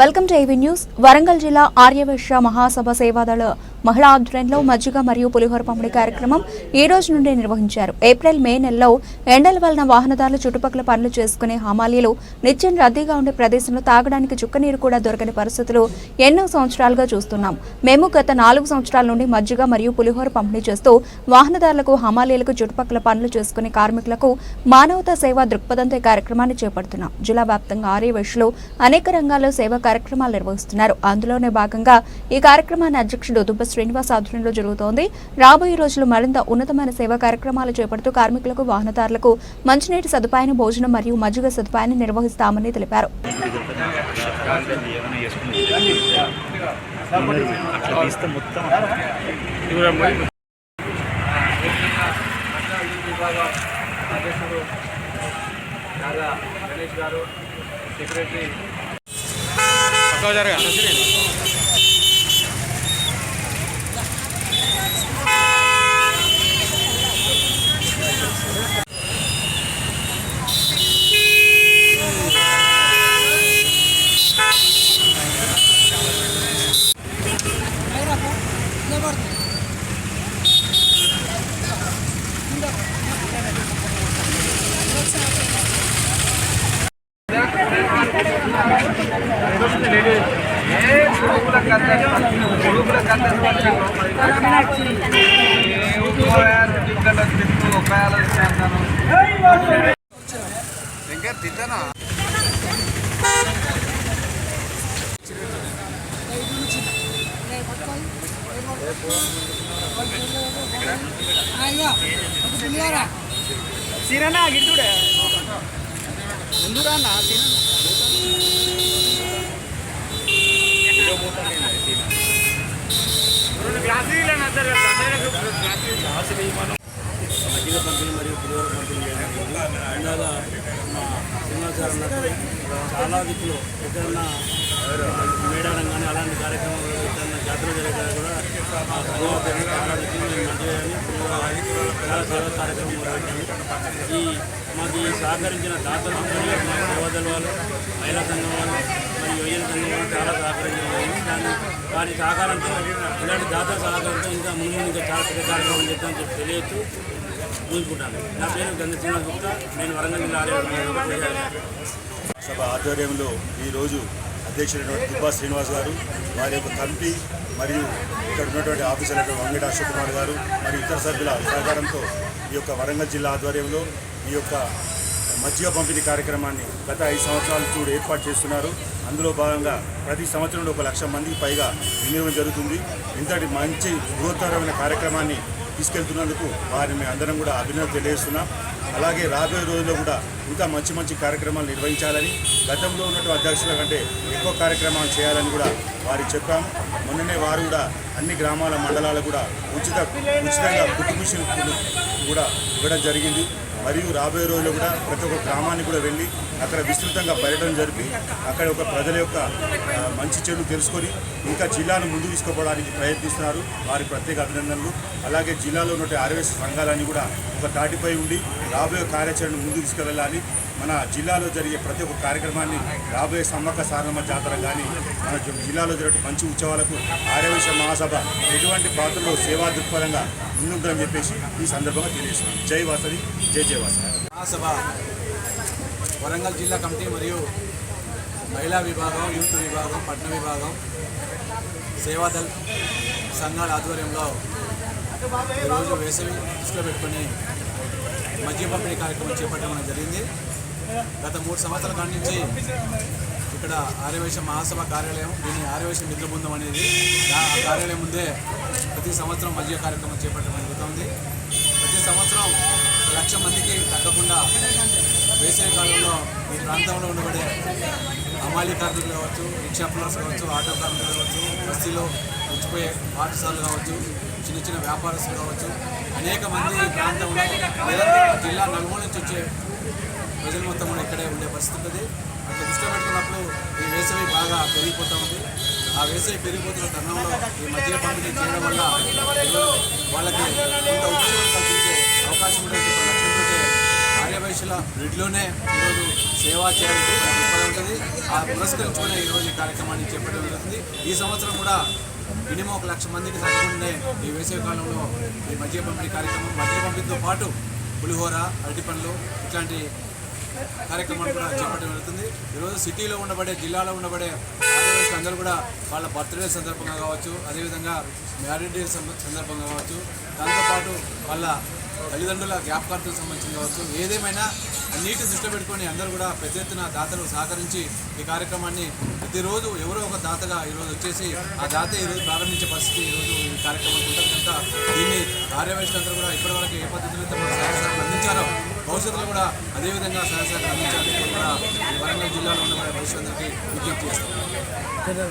Welcome to AV news. Warangal జిల్లా ఆర్యవైశ్య మహాసభ సేవాదళ మహిళా ఆధ్వర్యంలో మజ్జిగ మరియు పులిహోర పంపిణీ కార్యక్రమం ఈ రోజు నుండి నిర్వహించారు. ఏప్రిల్ మే నెలలో ఎండల వలన వాహనదారులు చుట్టుపక్కల పనులు చేసుకునే హమాలీలు నిత్యం రద్దీగా ఉండే ప్రదేశంలో తాగడానికి చుక్కనీరు కూడా దొరకని పరిస్థితులు ఎన్నో సంవత్సరాలుగా చూస్తున్నాం. మేము గత నాలుగు సంవత్సరాల నుండి మజ్జిగ మరియు పులిహోర పంపిణీ చేస్తూ వాహనదారులకు హమాలీలకు చుట్టుపక్కల పనులు చేసుకునే కార్మికులకు మానవతా సేవా దృక్పథంతో ఈ కార్యక్రమాన్ని చేపడుతున్నాం. జిల్లా వ్యాప్తంగా ఆర్యవైశ్యులు అనేక రంగాల్లో సేవా కార్యక్రమాలు నిర్వహిస్తున్నారు. అందులోనే భాగంగా ఈ కార్యక్రమాన్ని అధ్యక్షుడు దుబ్బ శ్రీనివాస్ ఆధ్వర్యంలో జరుగుతోంది. రాబోయే రోజులు మరింత ఉన్నతమైన సేవా కార్యక్రమాలు చేపడుతూ కార్మికులకు వాహనదారులకు మంచినీటి సదుపాయాన్ని భోజనం మరియు మజ్జిగ సదుపాయాన్ని నిర్వహిస్తామని తెలిపారు. Raja Ganesh garu secretary సిరనా గిట్టుడే ముందురా నా మజ్జిగ పంపిణీ మరియు పులిహోర పంపిణీ చేయడం మా శ్రీనివాస్ చాలా దిక్కులు. ఎక్కడన్నా మేడారం కానీ అలాంటి కార్యక్రమాలు ఎక్కడన్నా జాతర జరిగినా కూడా పులిహోర చాలా దిక్కులు కార్యక్రమం నిర్వహించాము ఈ మాకు ఈ సహకరించిన దాతలు మా సేవాదల వాళ్ళు మహిళా సంఘం వాళ్ళు మరియు యువజన సంఘం వాళ్ళు చాలా సహకరించారు దాన్ని వారి సహకారంతో ఇలాంటి దాతల సహకారంతో ఇంకా ముందు ముందు ఇంకా చాలా పెద్ద కార్యక్రమం చేద్దామని చెప్పి తెలియచ్చు. ఊరుకుంటాను నా పేరు గంగ గుప్తా. నేను వరంగల్ జిల్లా ఆలయ. సభ ఆధ్వర్యంలో ఈరోజు అధ్యక్షుడైనటువంటి దుబ్బా శ్రీనివాస్ గారు వారి యొక్క కమిటీ మరియు ఇక్కడ ఉన్నటువంటి ఆఫీసర్ వంగట అశోక్ కుమార్ గారు మరియు ఇతర సభ్యుల సహకారంతో ఈ యొక్క వరంగల్ జిల్లా ఆధ్వర్యంలో ఈ యొక్క మజ్జిగ పంపిణీ కార్యక్రమాన్ని గత ఐదు సంవత్సరాల చూడు ఏర్పాటు చేస్తున్నారు. అందులో భాగంగా ప్రతి సంవత్సరంలో ఒక లక్ష మందికి పైగా వినియోగం జరుగుతుంది. ఇంతటి మంచి బృహత్తరమైన కార్యక్రమాన్ని తీసుకెళ్తున్నందుకు వారిని అందరం కూడా అభినందన తెలియజేస్తున్నాం. అలాగే రాబోయే రోజుల్లో కూడా ఇంకా మంచి మంచి కార్యక్రమాలు నిర్వహించాలని గతంలో ఉన్నటువంటి అధ్యక్షుల కంటే ఎక్కువ కార్యక్రమాలు చేయాలని కూడా వారికి చెప్పాము. మొన్ననే వారు కూడా అన్ని గ్రామాల మండలాలకు కూడా ఉచిత ఉచితంగా కుటుంబ కూడా ఇవ్వడం జరిగింది. మరియు రాబోయే రోజుల్లో కూడా ప్రతి ఒక్క గ్రామానికి కూడా వెళ్ళి అక్కడ విస్తృతంగా పర్యటన జరిపి అక్కడ ఒక ప్రజల యొక్క మంచి చెడు తెలుసుకొని ఇంకా జిల్లాను ముందు తీసుకోవడానికి ప్రయత్నిస్తున్నారు. వారి ప్రత్యేక అభినందనలు. అలాగే జిల్లాలో ఉన్న ఆర్ఎస్ సంఘాలన్నీ కూడా ఒక తాటిపై ఉండి రాబోయే కార్యాచరణను ముందు తీసుకువెళ్ళాలి మన జిల్లాలో జరిగే ప్రతి ఒక్క కార్యక్రమాన్ని రాబోయే సమ్మక్క సారమ్మ జాతర కానీ మన జిల్లాలో జరిగే మంచి ఉత్సవాలకు ఆర్యవేశ మహాసభ ఎటువంటి పాత్రలో సేవా దృక్పథంగా ముందుంటుందని చెప్పేసి ఈ సందర్భంగా తెలియజేస్తున్నాం. జై వాసవి జై జై వాసవి. మహాసభ వరంగల్ జిల్లా కమిటీ మరియు మహిళా విభాగం యూత్ విభాగం పట్టణ విభాగం సేవాదల్ సంఘాల ఆధ్వర్యంలో ఈరోజు వేసవి దృష్టిలో పెట్టుకొని మద్య పంపిణీ కార్యక్రమం చేపట్టడం జరిగింది. గత మూడు సంవత్సరాల కాడి నుంచి ఇక్కడ ఆర్యవేశ మహాసభ కార్యాలయం దీన్ని ఆర్యవేశ మిత్ర బృందం అనేది ఆ కార్యాలయం ముందే ప్రతి సంవత్సరం మధ్య కార్యక్రమం చేపట్టడం జరుగుతుంది. ప్రతి సంవత్సరం లక్ష మందికి తగ్గకుండా వేసవి కాలంలో ఈ ప్రాంతంలో ఉండబడే అమాలి కార్మికులు కావచ్చు రిక్షా పులర్స్ కావచ్చు ఆటో కార్మికులు కావచ్చు బస్తీలో వచ్చిపోయే పాఠశాలలు కావచ్చు చిన్న చిన్న వ్యాపారస్తులు కావచ్చు అనేక మంది ఈ ప్రాంతంలో జిల్లా నలుమూల నుంచి వచ్చే ప్రజలు మొత్తం కూడా ఇక్కడే ఉండే పరిస్థితి ఉంటుంది అట్లా దృష్టిలో పెట్టుకున్నప్పుడు ఈ వేసవి బాగా పెరిగిపోతూ ఉంది. ఆ వేసవి పెరిగిపోతున్న తరుణంలో ఈ మధ్య పంపిణీ చేయడం వల్ల వాళ్ళకి కొంత ఉపయోగం కల్పించే అవకాశం కూడా లక్ష్యంతో ఆర్యవైశ్యుల బ్రిడ్లోనే ఈరోజు సేవా చేయాలని ఉంటుంది ఆ పురస్కరించుకునే ఈరోజు ఈ కార్యక్రమాన్ని చేపట్టడం జరుగుతుంది. ఈ సంవత్సరం కూడా మినిమం ఒక లక్ష మందికి తగ్గకుండానే ఈ వేసవి కాలంలో ఈ మధ్య పంపిణీ కార్యక్రమం మధ్య పంపిణీతో పాటు పులిహోర అరటి పండ్లు ఇట్లాంటి కార్యక్రమం కూడా చేపట్టడం జరుగుతుంది. ఈరోజు సిటీలో ఉండబడే జిల్లాలో ఉండబడే ఆడవాళ్ళు అందరూ కూడా వాళ్ళ బర్త్డే సందర్భంగా కావచ్చు అదేవిధంగా మ్యారేజ్ డే సందర్భంగా కావచ్చు దాంతోపాటు వాళ్ళ తల్లిదండ్రుల జ్ఞాపకార్థం సంబంధించి కావచ్చు ఏదేమైనా అన్నిటి దృష్టిలో పెట్టుకొని అందరూ కూడా పెద్ద ఎత్తున దాతలు సహకరించి ఈ కార్యక్రమాన్ని ప్రతిరోజు ఎవరో ఒక దాతగా ఈరోజు వచ్చేసి ఆ దాత ఈరోజు ప్రారంభించే పరిస్థితి ఈరోజు ఈ కార్యక్రమం ఉంటుంది. కనుక దీన్ని కూడా ఇప్పటివరకు ఏ పద్ధతిలో తమ సహాయశాఖలు అందించారో భవిష్యత్తులో కూడా అదేవిధంగా సహాయశాఖలు అందించాలని కూడా వరంగల్ జిల్లాలో ఉన్న మన భవిష్యత్తుకి విజ్ఞప్తి చేస్తాం